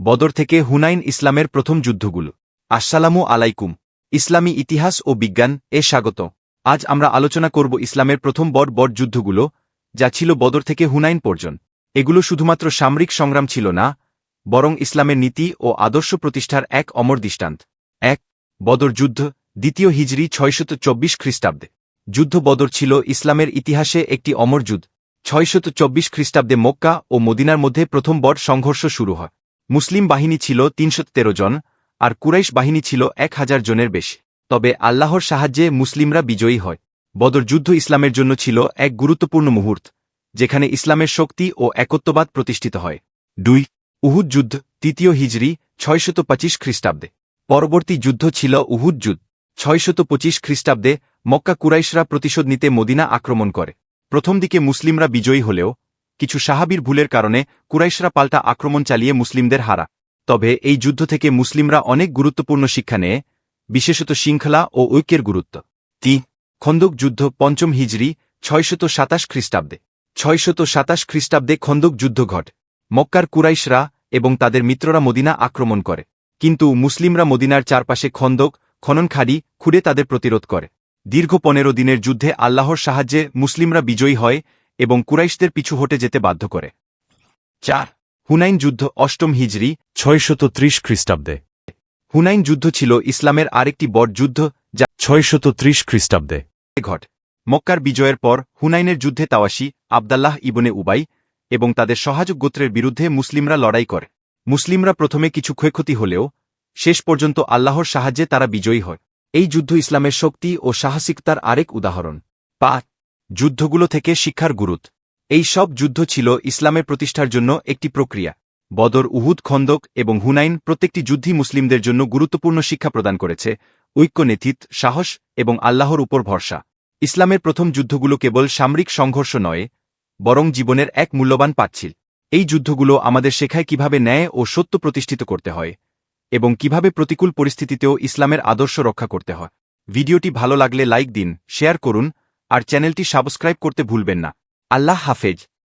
বদর থেকে হুনাইন ইসলামের প্রথম যুদ্ধগুলো। আসসালামু আলাইকুম। ইসলামী ইতিহাস ও বিজ্ঞান এ স্বাগত। আজ আমরা আলোচনা করব ইসলামের প্রথম বড় বড় যুদ্ধগুলো, যা ছিল বদর থেকে হুনাইন পর্যন্ত। এগুলো শুধুমাত্র সামরিক সংগ্রাম ছিল না, বরং ইসলামের নীতি ও আদর্শ প্রতিষ্ঠার এক অমর দৃষ্টান্ত। এক, বদর যুদ্ধ, দ্বিতীয় হিজরি ছয়শত চব্বিশ খ্রিস্টাব্দে। যুদ্ধ বদর ছিল ইসলামের ইতিহাসে একটি অমর যুদ্ধ। ছয়শত চব্বিশ খ্রিস্টাব্দে মক্কা ও মদিনার মধ্যে প্রথম বড় সংঘর্ষ শুরু হয়। মুসলিম বাহিনী ছিল তিনশো তেরো জন, আর কুরাইশ বাহিনী ছিল এক হাজার জনের বেশি। তবে আল্লাহর সাহায্যে মুসলিমরা বিজয়ী হয়। বদর যুদ্ধ ইসলামের জন্য ছিল এক গুরুত্বপূর্ণ মুহূর্ত, যেখানে ইসলামের শক্তি ও একত্ববাদ প্রতিষ্ঠিত হয়। দুই, উহুদ যুদ্ধ, তৃতীয় হিজরি, ছয়শত পঁচিশ খ্রিস্টাব্দে। পরবর্তী যুদ্ধ ছিল উহুদ যুদ্ধ, ছয়শত পঁচিশ খ্রিস্টাব্দে মক্কা কুরাইশরা প্রতিশোধ নিতে মদিনা আক্রমণ করে। প্রথম দিকে মুসলিমরা বিজয়ী হলেও কিছু সাহাবির ভুলের কারণে কুরাইশরা পাল্টা আক্রমণ চালিয়ে মুসলিমদের হারা। তবে এই যুদ্ধ থেকে মুসলিমরা অনেক গুরুত্বপূর্ণ শিক্ষা নেয়, বিশেষত শৃঙ্খলা ও ঐক্যের গুরুত্ব। তিন খন্দক যুদ্ধ পঞ্চম হিজরি, ছয়শত সাতাশ খ্রিস্টাব্দে। ছয়শত সাতাশ খ্রিস্টাব্দে খন্দক যুদ্ধ ঘট। মক্কার কুরাইশরা এবং তাদের মিত্ররা মদিনা আক্রমণ করে। কিন্তু মুসলিমরা মদিনার চারপাশে খন্দক, খননখাড়ি, খুঁড়ে তাদের প্রতিরোধ করে। দীর্ঘ পনেরো দিনের যুদ্ধে আল্লাহর সাহায্যে মুসলিমরা বিজয়ী হয় এবং কুরাইশদের পিছু হটে যেতে বাধ্য করে। চার, হুনাইন যুদ্ধ, অষ্টম হিজরি ছয়শত ত্রিশ খ্রিস্টাব্দে। হুনাইন যুদ্ধ ছিল ইসলামের আরেকটি বড় যুদ্ধ, যা ছয়শত ত্রিশ খ্রিস্টাব্দে ঘট। মক্কার বিজয়ের পর হুনাইনের যুদ্ধে তাওয়াশি আবদাল্লাহ ইবনে উবাই এবং তাদের সহায়ক গোত্রের বিরুদ্ধে মুসলিমরা লড়াই করে। মুসলিমরা প্রথমে কিছু ক্ষয়ক্ষতি হলেও, শেষ পর্যন্ত আল্লাহর সাহায্যে তারা বিজয়ী হয়। এই যুদ্ধ ইসলামের শক্তি ও সাহসিকতার আরেক উদাহরণ। পাঁচ যুদ্ধগুলো থেকে শিক্ষার গুরুত। এই সব যুদ্ধ ছিল ইসলামের প্রতিষ্ঠার জন্য একটি প্রক্রিয়া। বদর, উহুদ, খন্দক এবং হুনাইন প্রত্যেকটি যুদ্ধই মুসলিমদের জন্য গুরুত্বপূর্ণ শিক্ষা প্রদান করেছে। ঐক্য, নেতৃত্ব, সাহস এবং আল্লাহর উপর ভরসা। ইসলামের প্রথম যুদ্ধগুলো কেবল সামরিক সংঘর্ষ নয়, বরং জীবনের এক মূল্যবান পাচ্ছিল। এই যুদ্ধগুলো আমাদের শেখায় কীভাবে ন্যায় ও সত্য প্রতিষ্ঠিত করতে হয় এবং কীভাবে প্রতিকূল পরিস্থিতিতেও ইসলামের আদর্শ রক্ষা করতে হয়। ভিডিওটি ভালো লাগলে লাইক দিন, শেয়ার করুন আর চ্যানেলটি সাবস্ক্রাইব করতে ভুলবেন না। আল্লাহ হাফেজ।